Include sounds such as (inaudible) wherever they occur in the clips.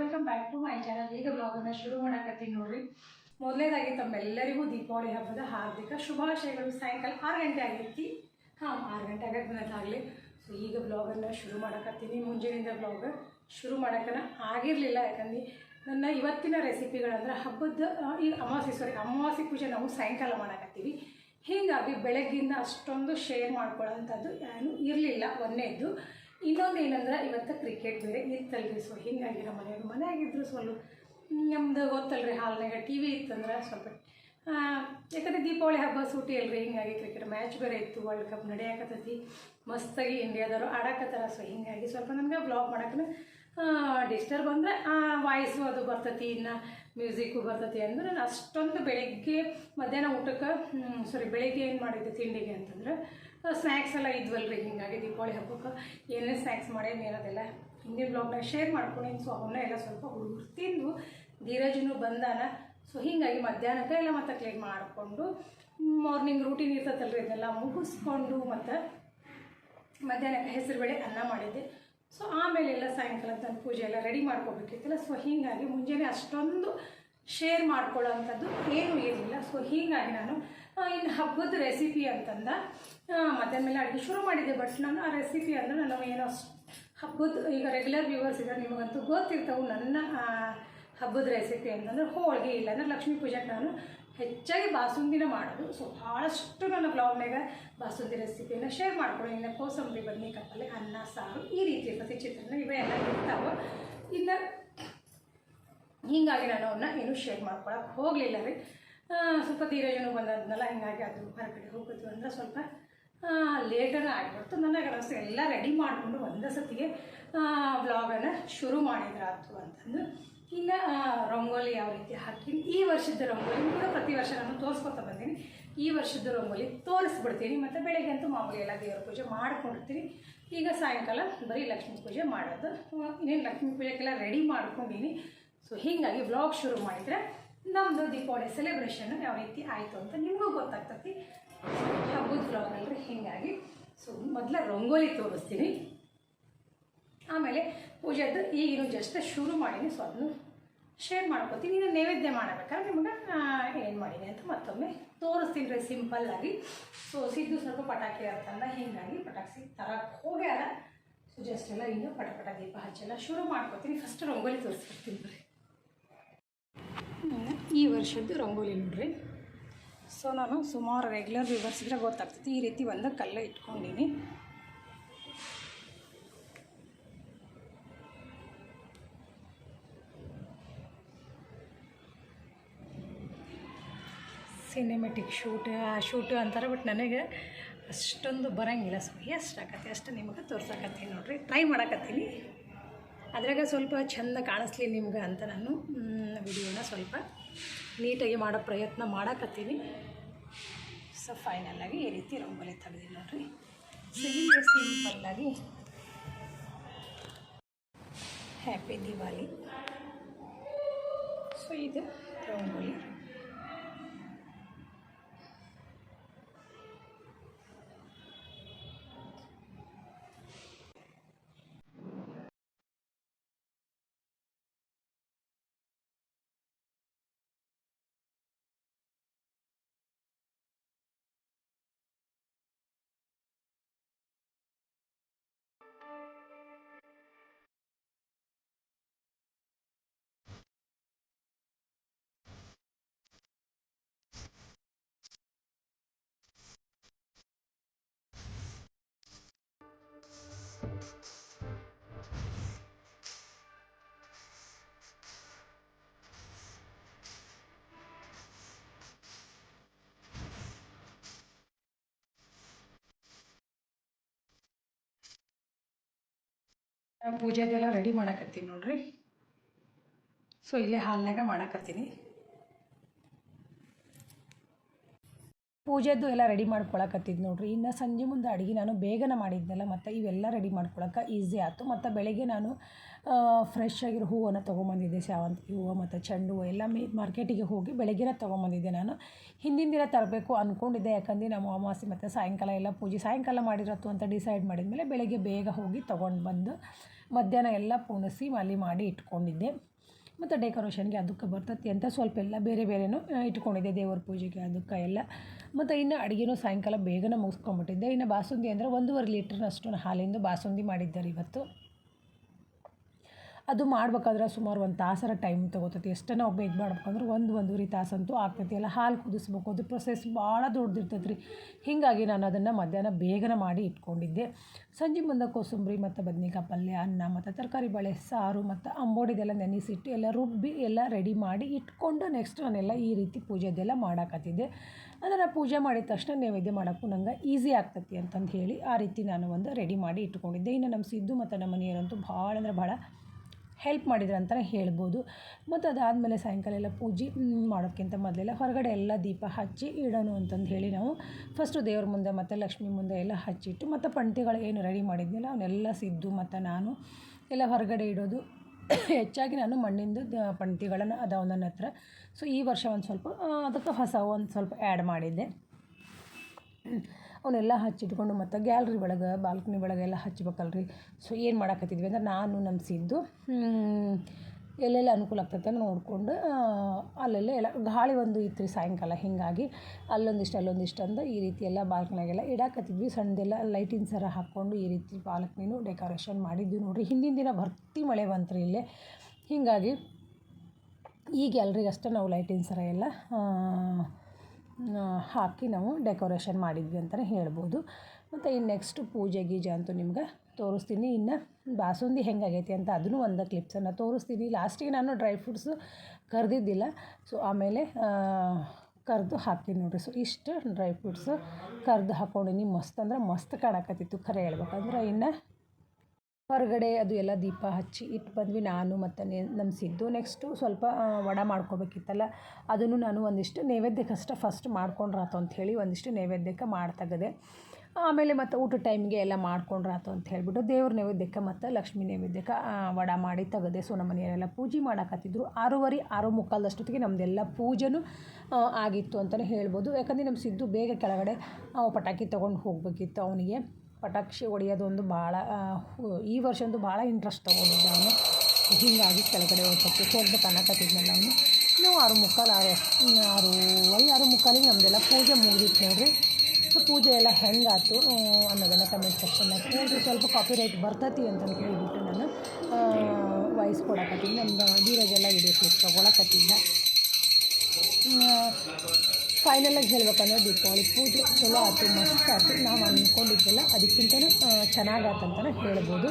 Welcome back to my channel ಈಗ ಬ್ಲಾಗನ್ನು ಶುರು ಮಾಡಕತ್ತೀನಿ ನೋಡ್ರಿ. ಮೊದಲನೇದಾಗಿ ತಮ್ಮೆಲ್ಲರಿಗೂ ದೀಪಾವಳಿ ಹಬ್ಬದ ಹಾರ್ದಿಕ ಶುಭಾಶಯಗಳು. ಸಾಯಂಕಾಲ ಆರು ಗಂಟೆ ಆಗೈತಿ. ಹಾಂ, ಆರು ಗಂಟೆ ಆಗತ್ತೆ ಸೊ ಈಗ ಬ್ಲಾಗನ್ನು ಶುರು ಮಾಡಕತ್ತೀನಿ. ಮುಂಜಾನೆಯಿಂದ ಬ್ಲಾಗ್ ಶುರು ಮಾಡೋಕ್ಕನ ಆಗಿರಲಿಲ್ಲ. ಯಾಕಂದ್ರೆ ನನ್ನ ಇವತ್ತಿನ ರೆಸಿಪಿಗಳಂದ್ರೆ ಹಬ್ಬದ ಈ ಅಮಾವಾಸ್ಯೆ ಸಾರಿ ಅಮಾವಾಸ್ಯೆ ಪೂಜೆ ನಾವು ಸಾಯಂಕಾಲ ಮಾಡಕತ್ತೀವಿ. ಹೀಗಾಗಿ ಬೆಳಗ್ಗಿಂದ ಅಷ್ಟೊಂದು ಶೇರ್ ಮಾಡ್ಕೊಳ್ಳೋಂಥದ್ದು ಏನು ಇರಲಿಲ್ಲ ಒಂದೇದ್ದು ಇನ್ನೊಂದು ಏನಂದ್ರೆ ಇವತ್ತು ಕ್ರಿಕೆಟ್ ಬೇರೆ ಇತ್ತಲ್ರಿ ಸೊ ಹಿಂಗಾಗಿ ನಮ್ಮ ಮನೆಯವ್ರು ಮನೆಯಾಗಿದ್ದರು ಸ್ವಲ್ಪ ನಮ್ದು ಗೊತ್ತಲ್ರಿ ಹಾಲ್ನಾಗ ಟಿ ವಿ ಇತ್ತಂದ್ರೆ ಸ್ವಲ್ಪ ಯಾಕಂದರೆ ದೀಪಾವಳಿ ಹಬ್ಬ ಸೂಟಿ ಅಲ್ರಿ, ಹಿಂಗಾಗಿ ಕ್ರಿಕೆಟ್ ಮ್ಯಾಚ್ ಬೇರೆ ಇತ್ತು ವರ್ಲ್ಡ್ ಕಪ್ ನಡೆಯಕತ್ತೈತಿ. ಮಸ್ತಾಗಿ ಇಂಡಿಯಾದವರು ಆಡಕತ್ತಾರ ಸೊ ಹಿಂಗಾಗಿ ಸ್ವಲ್ಪ ನನಗೆ ಬ್ಲಾಗ್ ಮಾಡಕ್ಕೆ ಡಿಸ್ಟರ್ಬ್ ಅಂದರೆ ವಾಯ್ಸು ಅದು ಬರ್ತೈತಿ, ಇನ್ನು ಮ್ಯೂಸಿಕ್ಕು ಬರ್ತೈತಿ ಅಂದ್ರೆ ಅಷ್ಟೊಂದು ಬೆಳಿಗ್ಗೆ, ಮಧ್ಯಾಹ್ನ ಊಟಕ್ಕೆ ಸಾರಿ ಬೆಳಿಗ್ಗೆ ಏನು ಮಾಡಿದ್ದೆ ತಿಂಡಿಗೆ ಅಂತಂದ್ರೆ ಸ್ನ್ಯಾಕ್ಸ್ ಎಲ್ಲ ಇದ್ವಲ್ರಿ, ಹಿಂಗಾಗಿ ದೀಪಾವಳಿ ಹಬ್ಬಕ್ಕೆ ಏನೇನು ಸ್ನ್ಯಾಕ್ಸ್ ಮಾಡೇನು ಇರೋದಿಲ್ಲ ಹಿಂದಿನ ಬ್ಲಾಗ್ನ ಶೇರ್ ಮಾಡ್ಕೊಂಡು ಸೊ ಅವನ್ನ ಎಲ್ಲ ಸ್ವಲ್ಪ ಹುಡುಗರು ತಿಂದು ಧೀರಜನು ಬಂದಾನ. ಸೊ ಹೀಗಾಗಿ ಮಧ್ಯಾಹ್ನಕ್ಕೆ ಎಲ್ಲ ಮತ್ತೆ ಕ್ಲೀನ್ ಮಾಡಿಕೊಂಡು ಮಾರ್ನಿಂಗ್ ರೂಟೀನ್ ಇರ್ತೈತಲ್ರಿ ಇದೆಲ್ಲ ಮುಗಿಸ್ಕೊಂಡು ಮತ್ತು ಮಧ್ಯಾಹ್ನಕ್ಕೆ ಹೆಸರುಬೇಳೆ ಅನ್ನ ಮಾಡಿದ್ದೆ. ಸೊ ಆಮೇಲೆ ಎಲ್ಲ ಸಾಯಂಕಾಲ ತನ್ನ ಪೂಜೆ ಎಲ್ಲ ರೆಡಿ ಮಾಡ್ಕೋಬೇಕಿತ್ತಲ್ಲ ಸೊ ಹೀಗಾಗಿ ಮುಂಜಾನೆ ಅಷ್ಟೊಂದು ಶೇರ್ ಮಾಡ್ಕೊಳ್ಳೋವಂಥದ್ದು ಏನೂ ಇರಲಿಲ್ಲ. ಸೊ ಹೀಗಾಗಿ ನಾನು ಇನ್ನು ಹಬ್ಬದ ರೆಸಿಪಿ ಅಂತಂದ ಮತ್ತೆ ಮೇಲೆ ಅಡುಗೆ ಶುರು ಮಾಡಿದ್ದೆ. ಬಟ್ ನಾನು ಆ ರೆಸಿಪಿ ಅಂದರೆ ನಾನು ಏನೋ ಹಬ್ಬದ, ಈಗ ರೆಗ್ಯುಲರ್ ವ್ಯೂವರ್ಸ್ ಇದ್ದಾರೆ ನಿಮಗಂತೂ ಗೊತ್ತಿರ್ತವೆ ನನ್ನ ಹಬ್ಬದ ರೆಸಿಪಿ ಅಂತಂದ್ರೆ ಹೋಳಿಗೆ ಇಲ್ಲ. ಅಂದರೆ ಲಕ್ಷ್ಮೀ ಪೂಜೆಗೆ ನಾನು ಹೆಚ್ಚಾಗಿ ಬಾಸುಂದಿನ ಮಾಡೋದು. ಸೊ ಭಾಳಷ್ಟು ನನ್ನ ಬ್ಲಾಗ್ನಾಗ ಬಾಸುಂದಿ ರೆಸಿಪಿಯನ್ನು ಶೇರ್ ಮಾಡ್ಕೊಳ್ಳಿ. ಇನ್ನು ಕೋಸಂಬರಿ ಬದನೆ ಕಪ್ಪಲ್ಲಿ ಅನ್ನ, ಸಾರು ಈ ರೀತಿ ಪ್ರತಿ ಚಿತ್ರಾನ್ನ ಇವೇ, ಎಲ್ಲ ಇರ್ತಾವೆ. ಇನ್ನು ಹೀಗಾಗಿ ನಾನು ಅವನ್ನ ಏನು ಶೇರ್ ಮಾಡ್ಕೊಳಕ್ಕೆ ಹೋಗಲಿಲ್ಲ ರೀ. ಸ್ವಲ್ಪ ಸ್ವಲ್ಪ ಧೀರಜನು ಬಂದದ್ನಲ್ಲ, ಹಿಂಗಾಗಿ ಅದು ಹೊರಗಡೆ ಹೋಗೋದು ಅಂದ್ರೆ ಸ್ವಲ್ಪ ಲೇಟರ್ ಆಗಿಬಿಡ್ತು. ನನಗೆ ಅನಿಸ್ತು ಎಲ್ಲ ರೆಡಿ ಮಾಡಿಕೊಂಡು ಒಂದೇ ಸತಿಗೆ ವ್ಲಾಗನ್ನು ಶುರು ಮಾಡಿದ್ರಾಯ್ತು ಅಂತಂದು. ಇನ್ನು ರಂಗೋಲಿ ಯಾವ ರೀತಿ ಹಾಕಿ ಈ ವರ್ಷದ ರಂಗೋಲಿ ಕೂಡ ಪ್ರತಿ ವರ್ಷ ನಾನು ತೋರಿಸ್ಕೊತಾ ಬಂದೀನಿ. ಈ ವರ್ಷದ ರಂಗೋಲಿ ತೋರಿಸ್ಬಿಡ್ತೀನಿ. ಮತ್ತು ಬೆಳಗ್ಗೆ ಅಂತೂ ಮಾಮೂಲಿ ಎಲ್ಲ ದೇವ್ರ ಪೂಜೆ ಮಾಡ್ಕೊಂಡಿರ್ತೀನಿ. ಈಗ ಸಾಯಂಕಾಲ ಬರೀ ಲಕ್ಷ್ಮೀ ಪೂಜೆ ಮಾಡೋದು. ಇನ್ನೇನು ಲಕ್ಷ್ಮೀ ಪೂಜೆಗೆಲ್ಲ ರೆಡಿ ಮಾಡ್ಕೊಂಡೀನಿ. ಸೊ ಹೀಗಾಗಿ ವ್ಲಾಗ್ ಶುರು ಮಾಡಿದರೆ ನಮ್ಮದು ದೀಪಾವಳಿ ಸೆಲೆಬ್ರೇಷನ್ ಯಾವ ರೀತಿ ಆಯಿತು ಅಂತ ನಿಮಗೂ ಗೊತ್ತಾಗ್ತತಿ. ಹಬ್ಬದ ವ್ಲಾಗ್ ಅಲ್ರಿ ಹೀಗಾಗಿ. ಸೊ ಮೊದಲ ರಂಗೋಲಿ ತೋರಿಸ್ತೀನಿ. ಆಮೇಲೆ ಪೂಜೆದ್ದು ಈಗಿನ ಜಸ್ಟ್ ಶುರು ಮಾಡೀನಿ, ಸೊ ಅದನ್ನು ಶೇರ್ ಮಾಡ್ಕೊತೀನಿ ಇನ್ನು ನೈವೇದ್ಯ ಮಾಡಬೇಕಾದ್ರೆ ನಿಮಗೆ ಏನು ಮಾಡೀನಿ ಅಂತ ಮತ್ತೊಮ್ಮೆ ತೋರಿಸ್ತೀನಿ ರೀ ಸಿಂಪಲ್ಲಾಗಿ ಸೊ ಸಿದ್ದು ಸ್ವಲ್ಪ ಪಟಾಕಿ ಅಂತಂದ ಹೀಗಾಗಿ ಪಟಾಕಿ ತರಕ್ಕೆ ಹೋಗ್ಯಾರ. ಸೊ ಜಸ್ಟ್ ಎಲ್ಲ ಇನ್ನು ಪಟ ಪಟ ದೀಪ ಹಚ್ಚೆಲ್ಲ ಶುರು ಮಾಡ್ಕೊತೀನಿ ಫಸ್ಟ್ ರಂಗೋಲಿ ತೋರಿಸ್ಬಿಡ್ತೀನಿ ಬರ್ರಿ ಈ ವರ್ಷದ್ದು ರಂಗೋಲಿ ನೋಡ್ರಿ. ಸೊ ನಾನು ಸುಮಾರು ರೆಗ್ಯುಲರ್ ವಿವರಿಸಿದ್ರೆ ಗೊತ್ತಾಗ್ತೈತಿ ಈ ರೀತಿ ಒಂದು ಕಲ್ಲ ಇಟ್ಕೊಂಡೀನಿ. ಸಿನಿಮೆಟಿಕ್ ಶೂಟ್ ಆ ಶೂಟ್ ಅಂತಾರೆ ಬಟ್ ನನಗೆ ಅಷ್ಟೊಂದು ಬರೋಂಗಿಲ್ಲ. ಸೊ ಎಷ್ಟು ಆಗತ್ತೆ ಅಷ್ಟು ನಿಮಗೆ ತೋರ್ಸಕತ್ತೀನಿ ನೋಡಿರಿ. ಟ್ರೈ ಮಾಡಕತ್ತೀನಿ. ಅದ್ರಾಗ ಸ್ವಲ್ಪ ಚೆಂದ ಕಾಣಿಸ್ಲಿ ನಿಮ್ಗೆ ಅಂತ ನಾನು ವಿಡಿಯೋನ ಸ್ವಲ್ಪ ನೀಟಾಗಿ ಮಾಡೋ ಪ್ರಯತ್ನ ಮಾಡಕತ್ತೀನಿ. ಸೊ ಫೈನಲಾಗಿ ಈ ರೀತಿ ರಂಗೋಲಿ ತೆಗ್ದೀನಿ ನೋಡಿರಿ. ಸೊ ಈಗ ಸಿಂಪಲ್ಲಾಗಿ ಹ್ಯಾಪಿ ದಿವಾಲಿ ಸೊ ಇದು ರಂಗೋಲಿ. ಪೂಜೆದೆಲ್ಲ ರೆಡಿ ಮಾಡಕತ್ತೀನಿ ನೋಡ್ರಿ. ಸೊ ಇಲ್ಲೇ ಹಾಲ್ನಾಗ ಮಾಡಕತ್ತೀನಿ. ಪೂಜೆದ್ದು ಎಲ್ಲ ರೆಡಿ ಮಾಡ್ಕೊಳಕತ್ತಿದ್ದು ನೋಡ್ರಿ. ಇನ್ನು ಸಂಜೆ ಮುಂದೆ ಅಡುಗೆ ನಾನು ಬೇಗನೆ ಮಾಡಿದ್ನಲ್ಲ ಮತ್ತು ಇವೆಲ್ಲ ರೆಡಿ ಮಾಡ್ಕೊಳಕ್ಕೆ ಈಸಿ ಆಯ್ತು ಮತ್ತು ಬೆಳಗ್ಗೆ ನಾನು ಫ್ರೆಶ್ ಆಗಿರೋ ಹೂವನ್ನು ತೊಗೊಂಬಂದಿದ್ದೆ. ಸೇವಂತಿಗೆ ಹೂವು ಮತ್ತು ಚೆಂಡು ಹೂವು ಎಲ್ಲ ಮೇ ಮಾರ್ಕೆಟಿಗೆ ಹೋಗಿ ಬೆಳಗ್ಗೆನೇ ತೊಗೊಂಬಂದಿದ್ದೆ ನಾನು. ಹಿಂದಿನ ದಿನ ತರಬೇಕು ಅಂದ್ಕೊಂಡಿದ್ದೆ ಯಾಕಂದ್ರೆ ನಮ್ಮ ಅಮಾವಾಸ್ಯೆ ಮತ್ತು ಸಾಯಂಕಾಲ ಎಲ್ಲ ಪೂಜೆ ಸಾಯಂಕಾಲ ಮಾಡಿರತ್ತು ಅಂತ ಡಿಸೈಡ್ ಮಾಡಿದ ಮೇಲೆ ಬೆಳಗ್ಗೆ ಬೇಗ ಹೋಗಿ ತೊಗೊಂಡು ಬಂದು ಮಧ್ಯಾಹ್ನ ಎಲ್ಲ ಪೂಣಿಸಿ ಮಲ್ಲಿ ಮಾಡಿ ಇಟ್ಕೊಂಡಿದ್ದೆ. ಮತ್ತು ಡೆಕೋರೇಷನ್ಗೆ ಅದಕ್ಕೆ ಬರ್ತೈತಿ ಅಂತ ಸ್ವಲ್ಪ ಎಲ್ಲ ಬೇರೆ ಬೇರೆನೂ ಇಟ್ಕೊಂಡಿದ್ದೆ ದೇವ್ರ ಪೂಜೆಗೆ ಅದಕ್ಕೆ ಎಲ್ಲ. ಮತ್ತು ಇನ್ನು ಅಡುಗೆನೂ ಸಾಯಂಕಾಲ ಬೇಗನೆ ಮುಗಿಸ್ಕೊಂಬಿಟ್ಟಿದ್ದೆ ಇನ್ನು ಬಾಸುಂದಿ ಅಂದರೆ ಒಂದೂವರೆ ಲೀಟ್ರ್ನಷ್ಟು ಹಾಲಿಂದು ಬಾಸುಂದಿ ಮಾಡಿದ್ದಾರೆ ಇವತ್ತು. ಅದು ಮಾಡ್ಬೇಕಾದ್ರೆ ಸುಮಾರು ಒಂದು ತಾಸರ ಟೈಮ್ ತೊಗೋತೈತಿ. ಎಷ್ಟೇ ಒಬ್ಬ ಇದು ಮಾಡ್ಬೇಕಂದ್ರೆ ಒಂದು ಒಂದೂವರೆ ತಾಸಂತೂ ಆಗ್ತೈತಿ. ಎಲ್ಲ ಹಾಲು ಕುದಿಸ್ಬೇಕು. ಅದು ಪ್ರೊಸೆಸ್ ಭಾಳ ದೊಡ್ಡದಿರ್ತೈತೆ ರೀ ಹೀಗಾಗಿ ನಾನು ಅದನ್ನು ಮಧ್ಯಾಹ್ನ ಬೇಗನೆ ಮಾಡಿ ಇಟ್ಕೊಂಡಿದ್ದೆ. ಸಂಜೆ ಮುಂದೆ ಕೋಸಂಬರಿ ಮತ್ತು ಬದ್ನೆಕಾಯಿ ಪಲ್ಯ, ಅನ್ನ ಮತ್ತು ತರಕಾರಿ ಬೇಳೆ, ಸಾರು ಮತ್ತು ಅಂಬೋಡಿದೆಲ್ಲ ನೆನೆಸಿಟ್ಟು ಎಲ್ಲ ರುಬ್ಬಿ ಎಲ್ಲ ರೆಡಿ ಮಾಡಿ ಇಟ್ಕೊಂಡು ನೆಕ್ಸ್ಟ್ ನಾನೆಲ್ಲ ಈ ರೀತಿ ಪೂಜೆದೆಲ್ಲ ಮಾಡಾಕತ್ತಿದ್ದೆ. ಅದನ್ನು ಪೂಜೆ ಮಾಡಿದ ತಕ್ಷಣ ನೈವೇದ್ಯ ಮಾಡೋಕ್ಕೂ ನಂಗೆ ಈಸಿ ಆಗ್ತೈತಿ ಅಂತಂದು ಹೇಳಿ ಆ ರೀತಿ ನಾನು ಒಂದು ರೆಡಿ ಮಾಡಿ ಇಟ್ಕೊಂಡಿದ್ದೆ. ಇನ್ನು ನಮ್ಮ ಸಿದ್ದು ಮತ್ತು ನಮ್ಮ ಮನೆಯವರಂತೂ ಭಾಳ ಅಂದ್ರೆ ಭಾಳ ಹೆಲ್ಪ್ ಮಾಡಿದ್ರು ಅಂತಲೇ ಹೇಳ್ಬೋದು. ಮತ್ತು ಅದಾದಮೇಲೆ ಸಾಯಂಕಾಲ ಎಲ್ಲ ಪೂಜೆ ಮಾಡೋಕ್ಕಿಂತ ಮೊದಲೆಲ್ಲ ಹೊರಗಡೆ ಎಲ್ಲ ದೀಪ ಹಚ್ಚಿ ಇಡೋಣ ಅಂತಂದು ಹೇಳಿ ನಾವು ಫಸ್ಟು ದೇವ್ರ ಮುಂದೆ ಮತ್ತು ಲಕ್ಷ್ಮಿ ಮುಂದೆ ಎಲ್ಲ ಹಚ್ಚಿಟ್ಟು ಮತ್ತು ಪಂಟಿಗಳು ಏನು ರೆಡಿ ಮಾಡಿದ್ನಲ್ಲ ಅವನ್ನೆಲ್ಲ ಸಿದ್ದು ಮತ್ತು ನಾನು ಎಲ್ಲ ಹೊರಗಡೆ ಇಡೋದು. (coughs) ಹೆಚ್ಚಾಗಿ ನಾನು ಮಣ್ಣಿಂದು ಪಂಟಿಗಳನ್ನು ಅದಾವ ನನ್ನ ಹತ್ರ. ಸೊ ಈ ವರ್ಷ ಒಂದು ಸ್ವಲ್ಪ ಅದಕ್ಕೆ ಹೊಸ ಒಂದು ಸ್ವಲ್ಪ ಆ್ಯಡ್ ಮಾಡಿದ್ದೆ. ಅವನ್ನೆಲ್ಲ ಹಚ್ಚಿಟ್ಕೊಂಡು ಮತ್ತು ಗ್ಯಾಲ್ರಿ ಒಳಗೆ ಬಾಲ್ಕನಿ ಒಳಗೆ ಎಲ್ಲ ಹಚ್ಬೇಕಲ್ರಿ. ಸೊ ಏನು ಮಾಡಾಕತ್ತಿದ್ವಿ ಅಂದ್ರೆ ನಾನು ನಮ್ಮ ಸಿದ್ದು ಎಲ್ಲೆಲ್ಲ ಅನುಕೂಲ ಆಗ್ತೈತೆ ನೋಡಿಕೊಂಡು ಅಲ್ಲೆಲ್ಲ ಎಲ್ಲ ಗಾಳಿ ಒಂದು ಇತ್ತು ರೀ ಸಾಯಂಕಾಲ. ಹೀಗಾಗಿ ಅಲ್ಲೊಂದಿಷ್ಟು ಅಲ್ಲೊಂದಿಷ್ಟು ಅಂದ ಈ ರೀತಿ ಎಲ್ಲ ಬಾಲ್ಕನಾಗೆಲ್ಲ ಇಡಾಕತ್ತಿದ್ವಿ. ಸಣ್ಣದೆಲ್ಲ ಲೈಟಿನ ಸರ ಹಾಕ್ಕೊಂಡು ಈ ರೀತಿ ಬಾಲ್ಕನಿನೂ ಡೆಕೋರೇಷನ್ ಮಾಡಿದ್ವಿ ನೋಡಿರಿ. ಹಿಂದಿನ ದಿನ ಭರ್ತಿ ಮಳೆ ಬಂತು ರೀ ಇಲ್ಲೇ. ಹೀಗಾಗಿ ಈಗ ಎಲ್ರಿಗಷ್ಟೇ ನಾವು ಲೈಟಿನ ಸರ ಎಲ್ಲ ಹಾಕಿ ನಾವು ಡೆಕೋರೇಷನ್ ಮಾಡಿದ್ವಿ ಅಂತಲೇ ಹೇಳ್ಬೋದು. ಮತ್ತು ಇನ್ನು ನೆಕ್ಸ್ಟ್ ಪೂಜೆ ಗೀಜೆ ಅಂತೂ ನಿಮ್ಗೆ ತೋರಿಸ್ತೀನಿ. ಇನ್ನು ಬಾಸುಂದಿ ಹೆಂಗಾಗೈತಿ ಅಂತ ಅದನ್ನು ಒಂದು ಕ್ಲಿಪ್ಸನ್ನು ತೋರಿಸ್ತೀನಿ. ಲಾಸ್ಟಿಗೆ ನಾನು ಡ್ರೈ ಫ್ರೂಟ್ಸು ಕರೆದಿದ್ದಿಲ್ಲ. ಸೊ ಆಮೇಲೆ ಕರೆದು ಹಾಕ್ತೀನಿ ನೋಡಿರಿ. ಸೊ ಇಷ್ಟು ಡ್ರೈ ಫ್ರೂಟ್ಸು ಕರೆದು ಹಾಕ್ಕೊಂಡಿನಿ ಮಸ್ತ್ ಅಂದ್ರೆ ಮಸ್ತ್ ಕಾಣಕತ್ತಿತ್ತು ಖರೆ ಹೇಳ್ಬೇಕಂದ್ರೆ. ಇನ್ನು ಹೊರಗಡೆ ಅದು ಎಲ್ಲ ದೀಪ ಹಚ್ಚಿ ಇಟ್ಟು ಬಂದ್ವಿ. ನಾನು ಮತ್ತು ನೆ ನಮ್ಮ ಸಿದ್ದು ನೆಕ್ಸ್ಟು ಸ್ವಲ್ಪ ವಡ ಮಾಡ್ಕೋಬೇಕಿತ್ತಲ್ಲ, ಅದನ್ನು ನಾನು ಒಂದಿಷ್ಟು ನೈವೇದ್ಯಕ್ಕಷ್ಟೇ ಫಸ್ಟ್ ಮಾಡ್ಕೊಂಡ್ರಾತು ಅಂಥೇಳಿ ಒಂದಿಷ್ಟು ನೈವೇದ್ಯಕ್ಕೆ ಮಾಡಿ ತೆಗೆದೆ ಆಮೇಲೆ ಮತ್ತು ಊಟ ಟೈಮ್ಗೆ ಎಲ್ಲ ಮಾಡ್ಕೊಂಡ್ರಾತು ಅಂತ ಹೇಳಿಬಿಟ್ಟು ದೇವ್ರ ನೈವೇದ್ಯಕ್ಕೆ ಮತ್ತು ಲಕ್ಷ್ಮೀ ನೈವೇದ್ಯಕ್ಕೆ ವಡ ಮಾಡಿ ತೆಗೆದೆ. ಸೊ, ನಮ್ಮ ಮನೆಯವರೆಲ್ಲ ಪೂಜೆ ಮಾಡಕತ್ತಿದ್ರು. ಆರೂವರೆ, ಆರು ಮುಕ್ಕಾಲದಷ್ಟೊತ್ತಿಗೆ ನಮ್ಮದೆಲ್ಲ ಪೂಜೆನೂ ಆಗಿತ್ತು ಅಂತಲೇ ಹೇಳ್ಬೋದು. ಯಾಕಂದರೆ ನಮ್ಮ ಸಿದ್ದು ಬೇಗ ಕೆಳಗಡೆ ಪಟಾಕಿ ತೊಗೊಂಡು ಹೋಗಬೇಕಿತ್ತು ಅವನಿಗೆ. ಪಟಾಕ್ಷಿ ಹೊಡೆಯೋದೊಂದು ಭಾಳ ಈ ವರ್ಷ ಒಂದು ಭಾಳ ಇಂಟ್ರೆಸ್ಟ್ ತೊಗೊಂಡಿದ್ದ ಅವನು. ಹಿಂಗಾಗಿ ಕೆಳಗಡೆ ಒಂದು ಸ್ವಲ್ಪ ಹೋಗ್ಬೇಕು ಅನ್ನಕತ್ತಿದ್ನಲ್ಲ ಅವನು. ನಾವು ಆರು ಮುಕ್ಕಾಲು ಆರು ಆರೂವರೆ ಆರು ಮುಕ್ಕಾಲಿಗೆ ನಮ್ಮದೆಲ್ಲ ಪೂಜೆ ಮುಗಿದಿತ್ತು ನೋಡಿರಿ. ಸೊ ಪೂಜೆ ಎಲ್ಲ ಹೆಂಗಾತು ಆ, ಅನ್ನೋದನ್ನು ಕಮೆಂಟ್ ಸೆಕ್ಷನ್ನಾಗ ಹೇಳ್ರಿ ಸ್ವಲ್ಪ ಕಾಪಿ ರೈಟ್ ಬರ್ತತಿ ಅಂತಂದು ಹೇಳಿಬಿಟ್ಟು ನಾನು ವಾಯ್ಸ್ ಕೊಡಕತ್ತಿದ್ದೆ ನಮ್ಮ ಧೀರಜೆಲ್ಲ ವೀಡಿಯೋ ಕ್ಲಿಪ್ ತೊಗೊಳಕತ್ತಿದ್ದ. ಫೈನಲಾಗಿ ಹೇಳ್ಬೇಕಂದ್ರೆ ದೀಪಾವಳಿ ಪೂಜೆ ಚಲೋ ಆಯ್ತು ಮಸ್ತ್ ಆಯ್ತು ನಾವು ಅಂದ್ಕೊಂಡಿದ್ದೆಲ್ಲ ಅದಕ್ಕಿಂತನೂ ಚೆನ್ನಾಗಾಯ್ತು ಹೇಳ್ಬೋದು.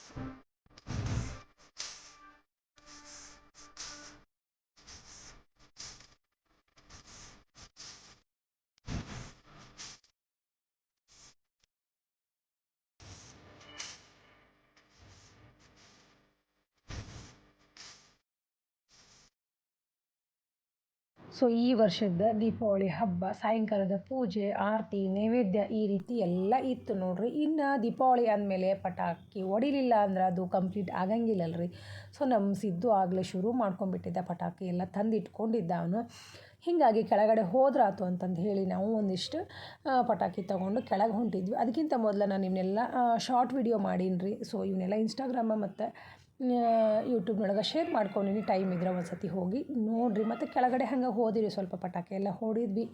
ಸೊ ಈ ವರ್ಷದ ದೀಪಾವಳಿ ಹಬ್ಬ, ಸಾಯಂಕಾಲದ ಪೂಜೆ, ಆರತಿ, ನೈವೇದ್ಯ ಈ ರೀತಿ ಎಲ್ಲ ಇತ್ತು ನೋಡ್ರಿ. ಇನ್ನು ದೀಪಾವಳಿ ಅಂದಮೇಲೆ ಪಟಾಕಿ ಹೊಡಿಲಿಲ್ಲ ಅಂದ್ರೆ ಅದು ಕಂಪ್ಲೀಟ್ ಆಗಂಗಿಲ್ಲಲ್ರಿ ಸೊ ನಮ್ಮ ಸಿದ್ದು ಆಗಲೇ ಶುರು ಮಾಡ್ಕೊಂಡ್ಬಿಟ್ಟಿದ್ದ ಪಟಾಕಿ ಎಲ್ಲ ತಂದು ಇಟ್ಕೊಂಡಿದ್ದ ಅವನು. ಹೀಗಾಗಿ ಕೆಳಗಡೆ ಹೋದ್ರಾತು ಅಂತಂದು ಹೇಳಿ ನಾವು ಒಂದಿಷ್ಟು ಪಟಾಕಿ ತೊಗೊಂಡು ಕೆಳಗೆ ಹೊಂಟಿದ್ವಿ. ಅದಕ್ಕಿಂತ ಮೊದಲು ನಾನು ಇವನ್ನೆಲ್ಲ ಶಾರ್ಟ್ ವಿಡಿಯೋ ಮಾಡೀನಿ ರೀ ಸೊ ಇವನ್ನೆಲ್ಲ ಇನ್ಸ್ಟಾಗ್ರಾಮ ಮತ್ತು ಯೂಟ್ಯೂಬ್ನೊಳಗೆ ಶೇರ್ ಮಾಡ್ಕೊಂಡಿನಿ ಟೈಮ್ ಇದ್ರೆ ಒಂದು ಸತಿ ಹೋಗಿ ನೋಡಿರಿ. ಮತ್ತು ಕೆಳಗಡೆ ಹಂಗೆ ಹೋದಿರಿ ಸ್ವಲ್ಪ ಪಟಾಕಿ. ಎಲ್ಲ ಹೊಡಿದ್ವಿ.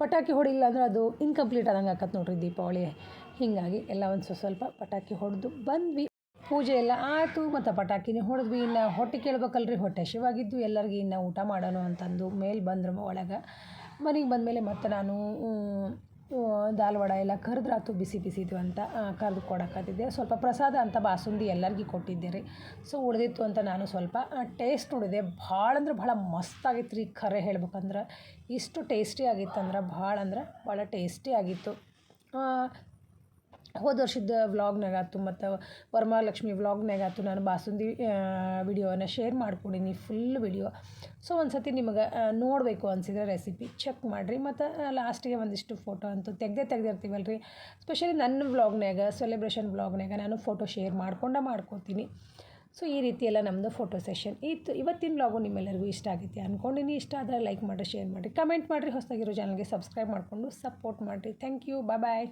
ಪಟಾಕಿ ಹೊಡಿಲ್ಲ ಅಂದ್ರೆ ಅದು ಇನ್ಕಂಪ್ಲೀಟ್ ಆದಂಗೆ ಆಕತ್ತೆ ನೋಡ್ರಿ ದೀಪಾವಳಿ. ಹೀಗಾಗಿ ಎಲ್ಲ ಒಂದು ಸ್ವಲ್ಪ ಸ್ವಲ್ಪ ಪಟಾಕಿ ಹೊಡೆದು ಬಂದ್ವಿ. ಪೂಜೆ ಎಲ್ಲ ಆಯಿತು, ಮತ್ತು ಪಟಾಕಿನೇ ಹೊಡೆದ್ವಿ. ಇನ್ನು ಹೊಟ್ಟೆ ಕೇಳ್ಬೇಕಲ್ರಿ. ಹೊಟ್ಟೆ ಶಿವಾಗಿದ್ದು ಎಲ್ಲರಿಗೂ ಇನ್ನು ಊಟ ಮಾಡೋಣ ಅಂತಂದು ಮೇಲೆ ಬಂದ್ರು ಒಳಗೆ. ಮನೆಗೆ ಬಂದಮೇಲೆ ಮತ್ತೆ ನಾನು ದಾಲ್ ವಡ ಎಲ್ಲ ಕರೆದ್ರಾತು ಬಿಸಿ ಬಿಸಿದು ಅಂತ ಕರೆದು ಕೊಡಕತ್ತಿದ್ದೆ. ಸ್ವಲ್ಪ ಪ್ರಸಾದ ಅಂತ ಬಾಸುಂದಿ ಎಲ್ಲರಿಗೂ ಕೊಟ್ಟಿದ್ದೆ ರೀ. ಸೊ, ಉಳಿದಿತ್ತು ಅಂತ ನಾನು ಸ್ವಲ್ಪ ಟೇಸ್ಟ್ ನೋಡಿದೆ. ಭಾಳ ಅಂದ್ರೆ ಭಾಳ ಮಸ್ತಾಗಿತ್ತು ರೀ ಖರೆ ಹೇಳ್ಬೇಕಂದ್ರೆ. ಇಷ್ಟು ಟೇಸ್ಟಿ ಆಗಿತ್ತಂದ್ರೆ ಭಾಳ ಅಂದ್ರೆ ಭಾಳ ಟೇಸ್ಟಿ ಆಗಿತ್ತು. ಹೋದ ವರ್ಷದ ವ್ಲಾಗ್ನಾಗ ಆಯ್ತು ಮತ್ತು ವರಮಹಾಲಕ್ಷ್ಮಿ ವ್ಲಾಗ್ನಾಗ ಆಯ್ತು. ನಾನು ಬಾಸುಂದಿ ವಿಡಿಯೋನ ಶೇರ್ ಮಾಡ್ಕೊಡೀನಿ ಫುಲ್ ವಿಡಿಯೋ. ಸೊ ಒಂದು ಸತಿ ನಿಮಗೆ ನೋಡಬೇಕು ಅನಿಸಿದ್ರೆ ರೆಸಿಪಿ ಚೆಕ್ ಮಾಡಿರಿ. ಮತ್ತು ಲಾಸ್ಟಿಗೆ ಒಂದಿಷ್ಟು ಫೋಟೋ ಅಂತೂ ತೆಗ್ದೇ ತೆಗ್ದಿರ್ತೀವಲ್ಲ ರೀ ಸ್ಪೆಷಲಿ ನನ್ನ ವ್ಲಾಗ್ನಾಗ ಸೆಲೆಬ್ರೇಷನ್ ವ್ಲಾಗ್ನಾಗ ನಾನು ಫೋಟೋ ಶೇರ್ ಮಾಡ್ಕೊಂಡೆ ಮಾಡ್ಕೋತೀನಿ. ಸೊ ಈ ರೀತಿ ಎಲ್ಲ ನಮ್ಮದು ಫೋಟೋ ಸೆಷನ್ ಇತ್ತು. ಇವತ್ತಿನ ವ್ಲಾಗು ನಿಮ್ಮೆಲ್ಲರಿಗೂ ಇಷ್ಟ ಆಗೈತಿ ಅಂದ್ಕೊಂಡಿನಿ ಇಷ್ಟ ಆದರೆ ಲೈಕ್ ಮಾಡಿರಿ ಶೇರ್ ಮಾಡಿರಿ. ಕಮೆಂಟ್ ಮಾಡಿರಿ. ಹೊಸದಾಗಿರೋ ಚಾನಲ್ಗೆ ಸಬ್ಸ್ಕ್ರೈಬ್ ಮಾಡಿಕೊಂಡು ಸಪೋರ್ಟ್ ಮಾಡಿರಿ. Thank you bye bye